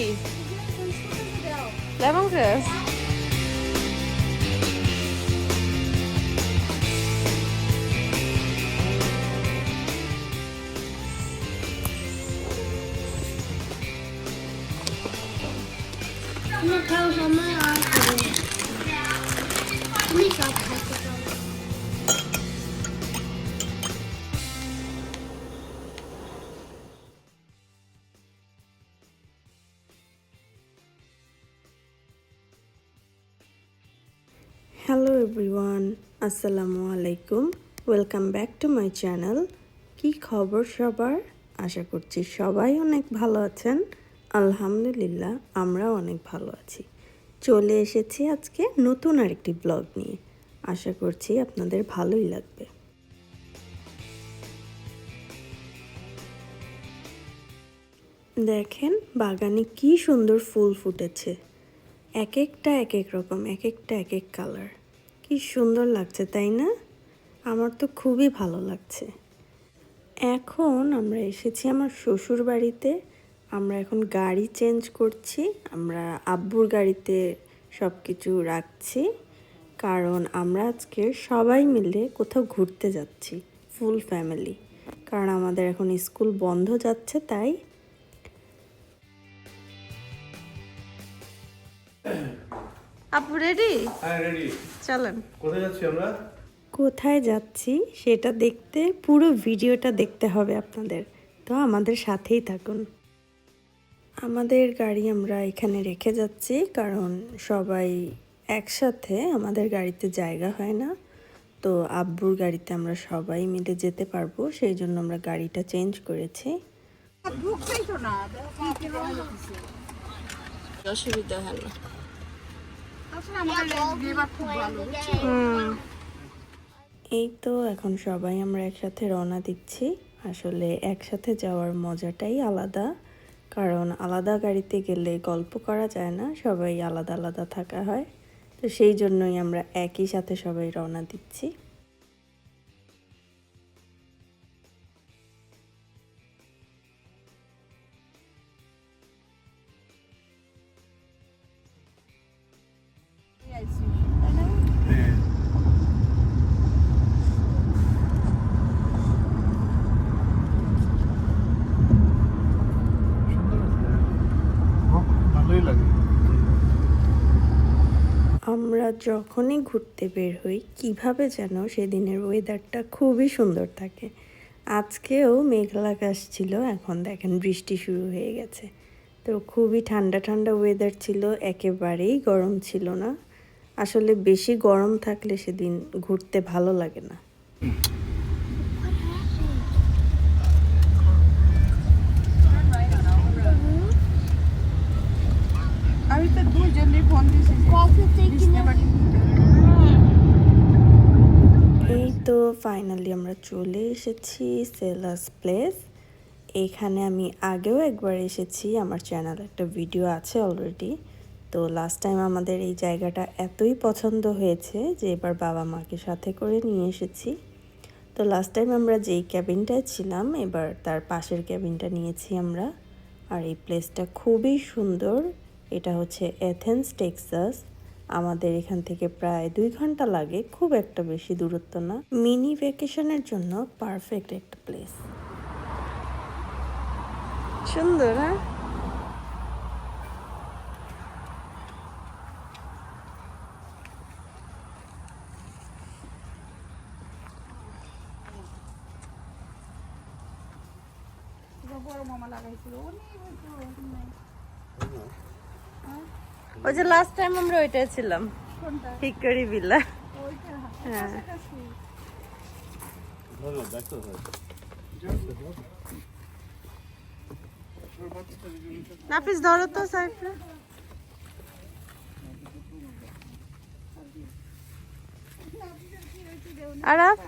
Uy. Lemon grass. My eyes. Please, I'll আসসালামু আলাইকুম। Welcome back to my channel কি খবর সবার? আশা করছি সবাই অনেক ভালো আছেন। আলহামদুলিল্লাহ, আমরাও অনেক ভালো আছি। চলে এসেছি আজকে নতুন আরেকটি ব্লগ নিয়ে। আশা করছি আপনাদের ভালোই লাগবে। দেখেন, বাগানে কি সুন্দর ফুল ফুটেছে। এক একটা এক এক রকম এক একটা এক এক কালার কি সুন্দর লাগছে তাই না? আমার তো খুবই ভালো লাগছে। এখন আমরা এসেছি আমার শ্বশুর বাড়িতে। আমরা এখন গাড়ি চেঞ্জ করছি। আমরা আব্বুর গাড়িতে সব কিছু রাখছি। কারণ আমরা আজকে সবাই মিলে কোথাও ঘুরতে যাচ্ছি ফুল ফ্যামিলি। কারণ আমাদের এখন স্কুল বন্ধ যাচ্ছে তাই। আপু রেডি? হ্যাঁ রেডি। চলেন। কোথায় যাচ্ছি আমরা? কোথায় যাচ্ছি সেটা দেখতে পুরো ভিডিওটা দেখতে হবে আপনাদের। তো আমাদের সাথেই থাকুন। আমাদের গাড়ি আমরা এখানে রেখে যাচ্ছি কারণ সবাই একসাথে আমাদের গাড়িতে জায়গা হয় না। তো আব্বুর গাড়িতে আমরা সবাই মিলে যেতে পারব সেই জন্য আমরা গাড়িটা চেঞ্জ করেছি। অসুবিধা হয় না। এই তো এখন সবাই আমরা একসাথে রওনা দিচ্ছি। আসলে একসাথে যাওয়ার মজাটাই আলাদা কারণ আলাদা গাড়িতে গেলে গল্প করা যায় না সবাই আলাদা আলাদা থাকা হয়। তো সেই জন্যই আমরা একই সাথে সবাই রওনা দিচ্ছি। যখনই ঘুরতে বের হই, কীভাবে যেন সেদিনের ওয়েদারটা খুবই সুন্দর থাকে। আজকেও মেঘলা আকাশ ছিল, এখন দেখেন বৃষ্টি শুরু হয়ে গেছে। তো খুবই ঠান্ডা ঠান্ডা ওয়েদার ছিল, একেবারেই গরম ছিল না। আসলে বেশি গরম থাকলে সেদিন ঘুরতে ভালো লাগে না আমি তো দুইজনই ফোন দিছি কফিতে কিনে এই তো ফাইনালি আমরা চলে এসেছি সেলাস প্লেস এখানে আমি আগেও একবার এসেছি, আমার চ্যানেলে একটা ভিডিও আছে অলরেডি তো লাস্ট টাইম আমাদের এই জায়গাটা এতই পছন্দ হয়েছে যে এবার বাবা মাকে সাথে করে নিয়ে এসেছি। তো লাস্ট টাইম আমরা যেই ক্যাবিনটায় ছিলাম, এবার তার পাশের ক্যাবিনটা নিয়েছি আমরা। আর এই প্লেসটা খুবই সুন্দর। এটা হচ্ছে এথেন্স টেক্সাস আমাদের এখান থেকে প্রায় দুই ঘণ্টা লাগে, খুব একটা বেশি দূরত্ব না। মিনি ভ্যাকেশনের জন্য পারফেক্ট একটা প্লেস। সুন্দর হ্যাঁ? ওই যে লাস্ট টাইম আমরা ওইটাই ছিলাম। হিকরি বিলা হ্যাঁ। নাফিস ধরো তো সাইডটা। আরাফ?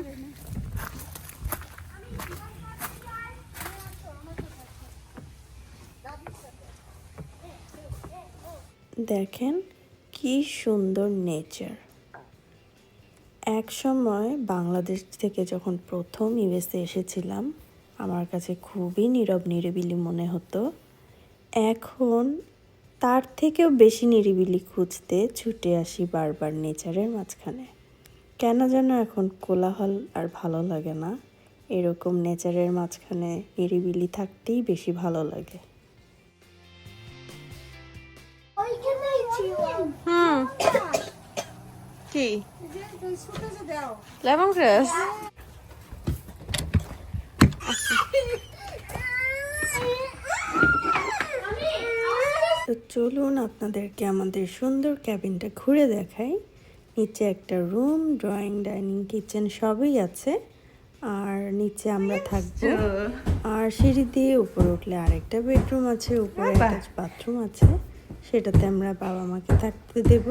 দেখেন কি সুন্দর নেচার। এক সময় বাংলাদেশ থেকে যখন প্রথম ইউএসএ এসেছিলাম, আমার কাছে খুবই নীরব নিরিবিলি মনে হতো। এখন তার থেকেও বেশি নিরিবিলি খুঁজতে ছুটে আসি বারবার নেচারের মাঝখানে। কেন যেন এখন কোলাহল আর ভালো লাগে না। এরকম নেচারের মাঝখানে নিরিবিলি থাকতেই বেশি ভালো লাগে। হুম। কি? লেমন গ্রাস তো চলুন আপনাদেরকে আমাদের সুন্দর ক্যাবিনটা ঘুরে দেখাই। নিচে একটা রুম ড্রয়িং ডাইনিং কিচেন সবই আছে। আর নিচে আমরা থাকব। আর সিঁড়ি দিয়ে উপরে উঠলে আরেকটা বেডরুম আছে উপরে বাথরুম আছে। সেটাতে আমরা বাবা মাকে থাকতে দেব।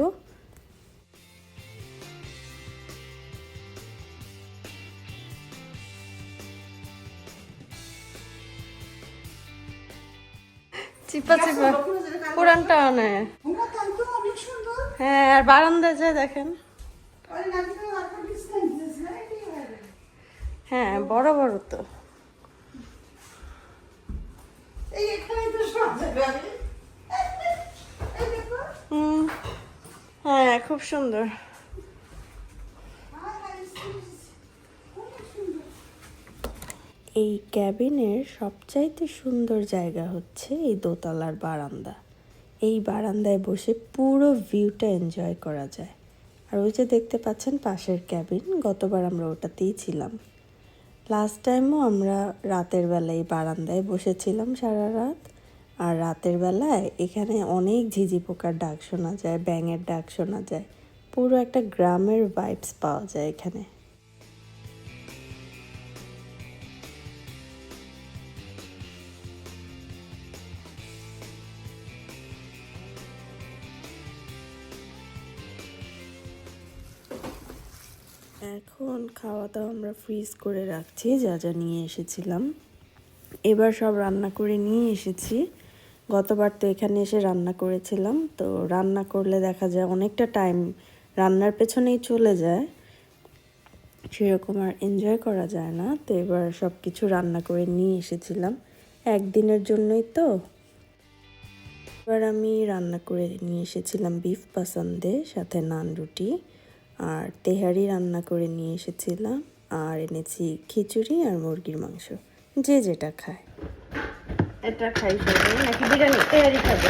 চিপা চিপা। পুরানটা অনেক হ্যাঁ আর বারান্দায় যায় দেখেন। হ্যাঁ বড় বড় তো। হুম হ্যাঁ খুব সুন্দর। এই ক্যাবিনের সবচাইতে সুন্দর জায়গা হচ্ছে এই দোতলার বারান্দা। এই বারান্দায় বসে পুরো ভিউটা এনজয় করা যায়। আর ওই যে দেখতে পাচ্ছেন পাশের ক্যাবিন, গতবার আমরা ওটাতেই ছিলাম। লাস্ট টাইমও আমরা রাতের বেলায় বারান্দায় বসেছিলাম সারা রাত। আর রাতের বেলায় এখানে অনেক ঝিঝি পোকার ডাক শোনা যায়, ব্যাঙের ডাক শোনা যায়। পুরো একটা গ্রামের ভাইবস পাওয়া যায় এখানে। এখন খাওয়া দাওয়া আমরা ফ্রিজ করে রাখছি, যা যা নিয়ে এসেছিলাম। এবার সব রান্না করে নিয়ে এসেছি। গতবার তো এখানে এসে রান্না করেছিলাম, তো রান্না করলে দেখা যায় অনেকটা টাইম রান্নার পেছনেই চলে যায়। সেরকম আর এনজয় করা যায় না, তো এবার সব কিছু রান্না করে নিয়ে এসেছিলাম। একদিনের জন্যই তো। এবার আমি রান্না করে নিয়ে এসেছিলাম বিফ পাসান্দে সাথে নান রুটি, আর তেহারি রান্না করে নিয়ে এসেছিলাম, আর এনেছি খিচুড়ি আর মুরগির মাংস, যে যেটা খায়। এটা খাই সবাই নাকি বিরিয়ানি? তেহারি খাবে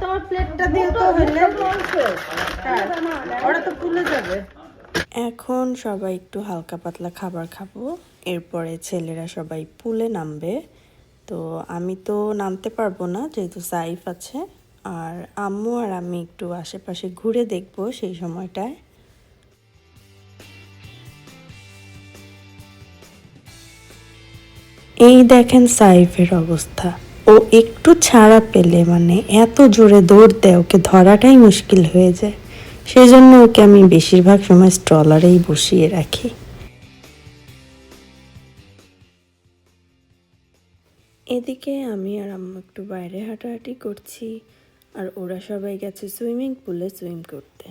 তোমার প্লেটটা দিয়ে তো হইলে হ্যাঁ, ওরা তো ফুলে যাবে। এখন সবাই একটু হালকা পাতলা খাবার খাব। এরপরে ছেলেরা সবাই পুলে নামবে। তো আমি তো নামতে পারব না যেহেতু সাইফ আছে। আর আম্মু আর আমি একটু আশেপাশে ঘুরে দেখব সেই সময়টায়। এই দেখেন সাইফের অবস্থা। ও একটু ছাড়া পেলে মানে এত জোরে দৌড় দেয়, ওকে ধরাটাই মুশকিল হয়ে যায়। সেই জন্য ওকে আমি বেশিরভাগ সময় স্ট্রলারেই বসিয়ে রাখি। এদিকে আমি আর আম্মু একটু বাইরে হাঁটাহাঁটি করছি, আর ওরা সবাই গেছে সুইমিং পুলে সুইম করতে।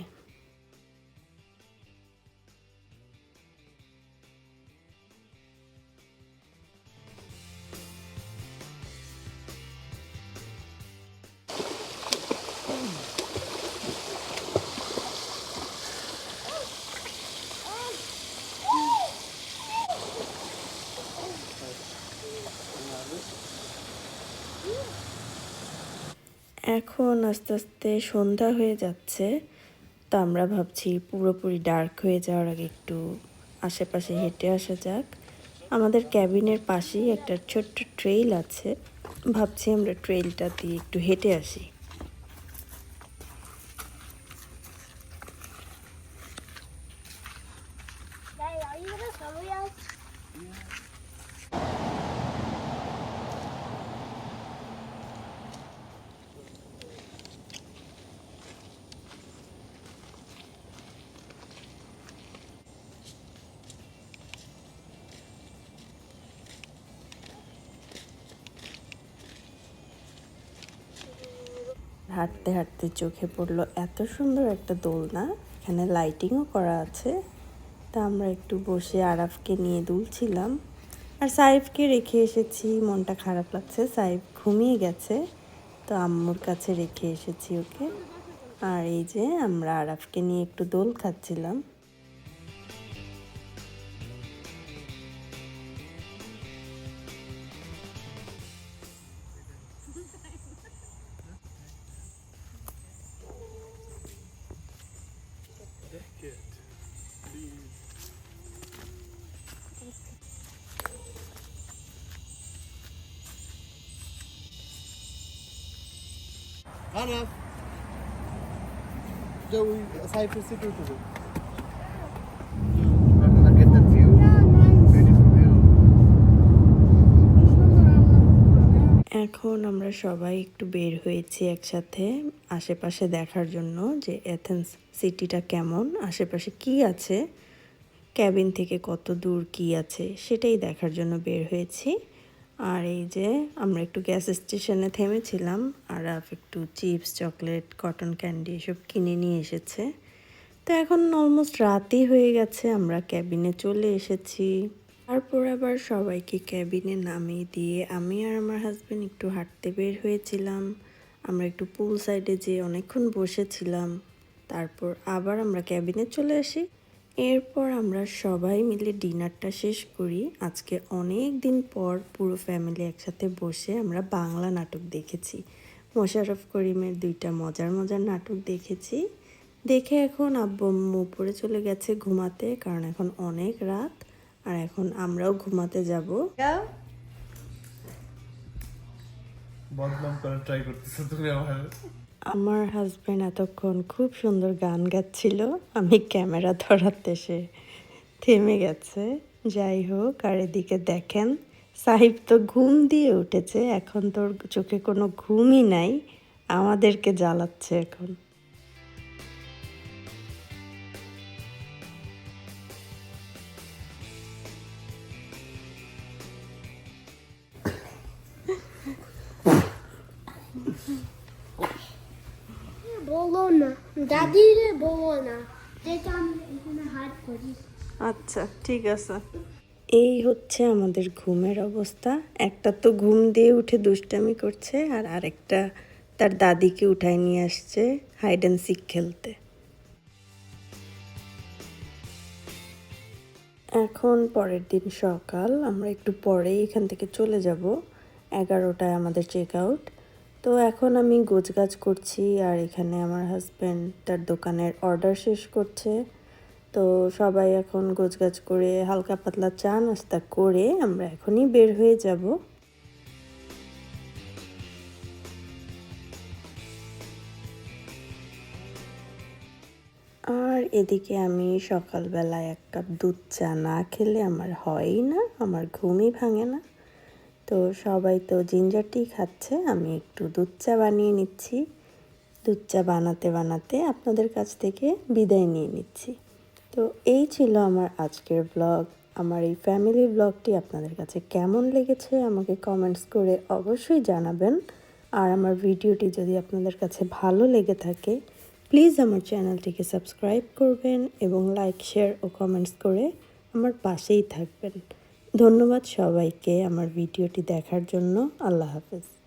এখন আস্তে আস্তে সন্ধ্যা হয়ে যাচ্ছে, তো আমরা ভাবছি পুরোপুরি ডার্ক হয়ে যাওয়ার আগে একটু আশেপাশে হেঁটে আসা যাক। আমাদের ক্যাবিনের পাশেই একটা ছোট্ট ট্রেইল আছে। ভাবছি আমরা ট্রেইলটা দিয়ে একটু হেঁটে আসি। হাঁটতে হাঁটতে চোখে পড়ল। এত সুন্দর একটা দোলনা। এখানে লাইটিংও করা আছে। তা আমরা একটু বসে আরাফকে নিয়ে দুলছিলাম। আর সাইফকে রেখে এসেছি। মনটা খারাপ লাগছে। সাইফ ঘুমিয়ে গেছে। তো আম্মুর কাছে রেখে এসেছি ওকে। আর এই যে আমরা আরাফকে নিয়ে একটু দোল খাচ্ছিলাম। View. এখন আমরা সবাই একটু বের হয়েছি একসাথে আশেপাশে দেখার জন্য যে এথেন্স সিটিটা কেমন, আশেপাশে কি আছে ক্যাবিন থেকে কত দূর কি আছে, সেটাই দেখার জন্য বের হয়েছি আর এই যে আমরা একটু গ্যাস স্টেশনে থেমেছিলাম, আর আফ একটু চিপস চকলেট কটন ক্যান্ডি এসব কিনে নিয়ে এসেছে। তো এখন অলমোস্ট রাতই হয়ে গেছে, আমরা ক্যাবিনে চলে এসেছি। তারপর আবার সবাইকে ক্যাবিনে নামিয়ে দিয়ে আমি আর আমার হাজব্যান্ড একটু হাঁটতে বের হয়েছিলাম। আমরা একটু পুল সাইডে যেয়ে অনেকক্ষণ বসেছিলাম। তারপর আবার আমরা ক্যাবিনে চলে আসি। এরপর আমরা সবাই মিলে ডিনারটা শেষ করি। আজকে অনেক দিন পর পুরো ফ্যামিলি একসাথে বসে আমরা বাংলা নাটক দেখেছি। মোশাররফ করিমের দুইটা মজার মজার নাটক দেখেছি। দেখে এখন আব্বু উপরে চলে গেছে ঘুমাতে, কারণ এখন অনেক রাত। আর এখন আমরাও ঘুমাতে যাব। বদনাম করার ট্রাই করতেছো তুমি আমার। আমার হাজব্যান্ড এতক্ষণ খুব সুন্দর গান গাচ্ছিল। আমি ক্যামেরা ধরাতে সে থেমে গেছে। যাই হোক, আর এদিকে দেখেন, সাহিব তো ঘুম দিয়ে উঠেছে। এখন তোর চোখে কোনো ঘুমই নাই। আমাদেরকে জ্বালাচ্ছে এখন। আচ্ছা ঠিক আছে। এই হচ্ছে আমাদের ঘুমের অবস্থা। একটা তো ঘুম দিয়ে উঠে দুষ্টামি করছে, আর আরেকটা তার দাদিকে উঠায় নিয়ে আসছে হাইড অ্যান্ড সিক খেলতে। এখন পরের দিন সকাল, আমরা একটু পরে এখান থেকে চলে যাব। এগারোটায় আমাদের চেক আউট তো এখন আমি গোছগাছ করছি আর এখানে আমার হাজব্যান্ড তার দোকানের অর্ডার শেষ করছে। তো সবাই এখন গোছগাছ করে, হালকা পাতলা চা নাস্তা করে আমরা এখনই বের হয়ে যাব। আর এদিকে আমি সকালবেলায় এক কাপ দুধ চা না খেলে আমার হয়ই না, আমার ঘুমই ভাঙে না। তো সবাই তো জিঞ্জার টি খাচ্ছে, আমি একটু দুধ চা বানিয়ে নিচ্ছি। দুধ চা বানাতে বানাতে আপনাদের কাছ থেকে বিদায় নিয়ে নিচ্ছি। তো এই ছিল আমার আজকের ব্লগ আমার এই ফ্যামিলি ব্লগটি আপনাদের কাছে কেমন লেগেছে আমাকে কমেন্টস করে অবশ্যই জানাবেন। আর আমার ভিডিওটি যদি আপনাদের কাছে ভালো লেগে থাকে প্লিজ আমার চ্যানেলটিকে সাবস্ক্রাইব করবেন এবং লাইক শেয়ার ও কমেন্টস করে আমার পাশেই থাকবেন। ধন্যবাদ সবাইকে আমার ভিডিওটি দেখার জন্য। আল্লাহ হাফেজ।